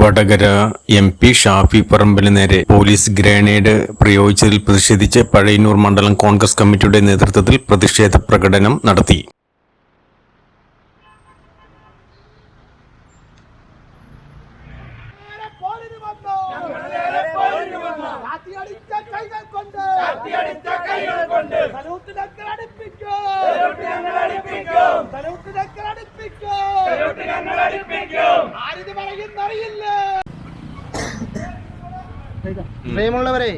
Vadakara M P Shafi പറമ്പിന് നേരെ police grenade പ്രയോഗിച്ചതിൽ പ്രതിഷേധിച്ച് പഴയന്നൂർ മണ്ഡലം കോൺഗ്രസ് കമ്മിറ്റിയുടെ നേതൃത്വത്തിൽ പ്രതിഷേധ പ്രകടനം നടത്തി. കൊണ്ട് പ്രിയമുള്ളവരെ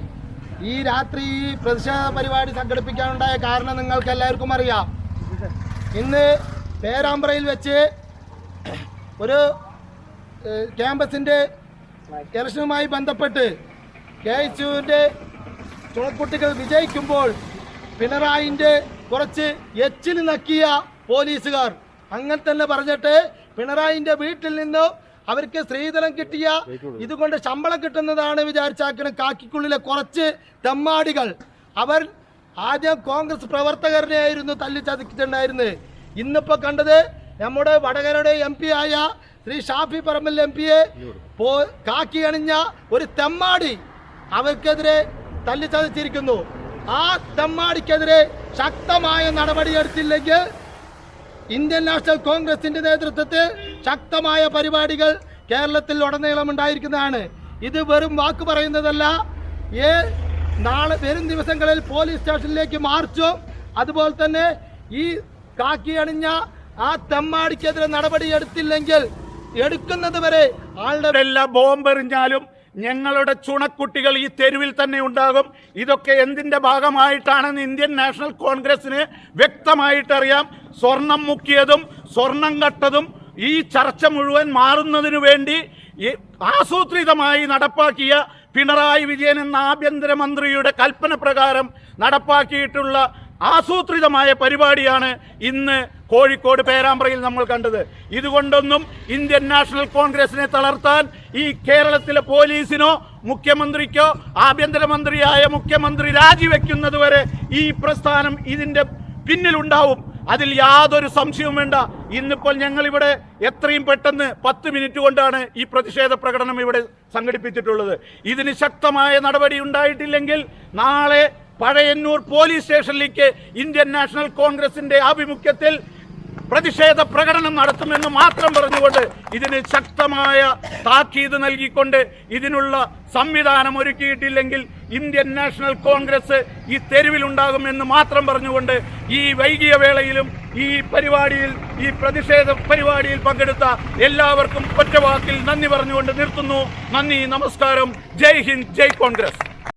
ഈ രാത്രി ഈ പ്രതിഷേധ പരിപാടി സംഘടിപ്പിക്കാനുണ്ടായ കാരണം നിങ്ങൾക്ക് എല്ലാവർക്കും അറിയാം. ഇന്ന് പേരാമ്പ്രയിൽ വെച്ച് ഒരു ക്യാമ്പസിന്റെ ഇലക്ഷനുമായി ബന്ധപ്പെട്ട് കെ എസ് യുവിന്റെ ചുണക്കുട്ടികൾ വിജയിക്കുമ്പോൾ പിണറായിന്റെ കുറച്ച് എച്ചിൽ നക്കിയ പോലീസുകാർ. അങ്ങനെ തന്നെ പറഞ്ഞിട്ട് പിണറായിന്റെ വീട്ടിൽ നിന്ന് അവർക്ക് സ്ത്രീധനം കിട്ടിയ ഇതുകൊണ്ട് ശമ്പളം കിട്ടുന്നതാണ് വിചാരിച്ചാക്കണ കാക്കിക്കുള്ളിലെ കുറച്ച് തെമ്മാടികൾ അവർ ആദ്യം കോൺഗ്രസ് പ്രവർത്തകരനെയായിരുന്നു തല്ലിച്ചതച്ചിട്ടുണ്ടായിരുന്നത് ഇന്നിപ്പോൾ കണ്ടത് നമ്മുടെ വടകരയുടെ എം പി ആയ ശ്രീ ഷാഫി പറമ്പിൽ എം പിയെ പോ കാക്കി അണിഞ്ഞ ഒരു തെമ്മാടി അവർക്കെതിരെ തല്ലിച്ചതച്ചിരിക്കുന്നു ആ തെമ്മാടിക്കെതിരെ ശക്തമായ നടപടിയെടുത്തില്ലെങ്കിൽ ഇന്ത്യൻ നാഷണൽ കോൺഗ്രസിന്റെ നേതൃത്വത്തിൽ ശക്തമായ പരിപാടികൾ കേരളത്തിൽ ഉടനീളം ഉണ്ടായിരിക്കുന്നതാണ്. ഇത് വെറും വാക്ക് പറയുന്നതല്ല. ഏ നാളെ വരും ദിവസങ്ങളിൽ പോലീസ് സ്റ്റേഷനിലേക്ക് മാർച്ചും. അതുപോലെ തന്നെ ഈ കാക്കി അണിഞ്ഞ ആ തെമ്മാടിക്കെതിരെ നടപടി എടുത്തില്ലെങ്കിൽ എടുക്കുന്നത് വരെ ആളുടെ എല്ലാ ബോംബെറിഞ്ഞാലും ഞങ്ങളുടെ ചുണക്കുട്ടികൾ ഈ തെരുവിൽ തന്നെ ഉണ്ടാകും. ഇതൊക്കെ എന്തിന്റെ ഭാഗമായിട്ടാണെന്ന് ഇന്ത്യൻ നാഷണൽ കോൺഗ്രസിന് വ്യക്തമായിട്ടറിയാം. സ്വർണം മുക്കിയതും സ്വർണം കട്ടതും ഈ ചർച്ച മുഴുവൻ മാറുന്നതിനു വേണ്ടി ആസൂത്രിതമായി നടപ്പാക്കിയ പിണറായി വിജയൻ എന്ന ആഭ്യന്തരമന്ത്രിയുടെ കൽപ്പന പ്രകാരം നടപ്പാക്കിയിട്ടുള്ള ആസൂത്രിതമായ പരിപാടിയാണ് ഇന്ന് കോഴിക്കോട് പേരാമ്പ്രയിൽ നമ്മൾ കണ്ടത്. ഇതുകൊണ്ടൊന്നും ഇന്ത്യൻ നാഷണൽ കോൺഗ്രസിനെ തളർത്താൻ ഈ കേരളത്തിലെ പോലീസിനോ മുഖ്യമന്ത്രിക്കോ ആഭ്യന്തരമന്ത്രിയായ മുഖ്യമന്ത്രി രാജിവെക്കുന്നത് വരെ ഈ പ്രസ്ഥാനം ഇതിന്റെ പിന്നിലുണ്ടാവും. അതിൽ യാതൊരു സംശയവും വേണ്ട. ഇന്നിപ്പോൾ ഞങ്ങൾ ഇവിടെ എത്രയും പെട്ടെന്ന് പത്ത് മിനിറ്റ് കൊണ്ടാണ് ഈ പ്രതിഷേധ പ്രകടനം ഇവിടെ സംഘടിപ്പിച്ചിട്ടുള്ളത്. ഇതിന് ശക്തമായ നടപടി ഉണ്ടായിട്ടില്ലെങ്കിൽ നാളെ പഴയന്നൂർ പോലീസ് സ്റ്റേഷനിലേക്ക് ഇന്ത്യൻ നാഷണൽ കോൺഗ്രസിന്റെ ആഭിമുഖ്യത്തിൽ പ്രതിഷേധ പ്രകടനം നടത്തുമെന്ന് മാത്രം പറഞ്ഞുകൊണ്ട് ഇതിന് ശക്തമായ താക്കീത് നൽകിക്കൊണ്ട് ഇതിനുള്ള സംവിധാനം ഒരുക്കിയിട്ടില്ലെങ്കിൽ ഇന്ത്യൻ നാഷണൽ കോൺഗ്രസ് ഈ തെരുവിലുണ്ടാകുമെന്ന് മാത്രം പറഞ്ഞുകൊണ്ട് ഈ വൈകിയ വേളയിലും ഈ പരിപാടിയിൽ ഈ പ്രതിഷേധ പരിപാടിയിൽ പങ്കെടുത്ത എല്ലാവർക്കും ഒറ്റവാക്കിൽ നന്ദി പറഞ്ഞുകൊണ്ട് നിർത്തുന്നു. നന്ദി നമസ്കാരം. ജയ് ഹിന്ദ് ജയ് കോൺഗ്രസ്.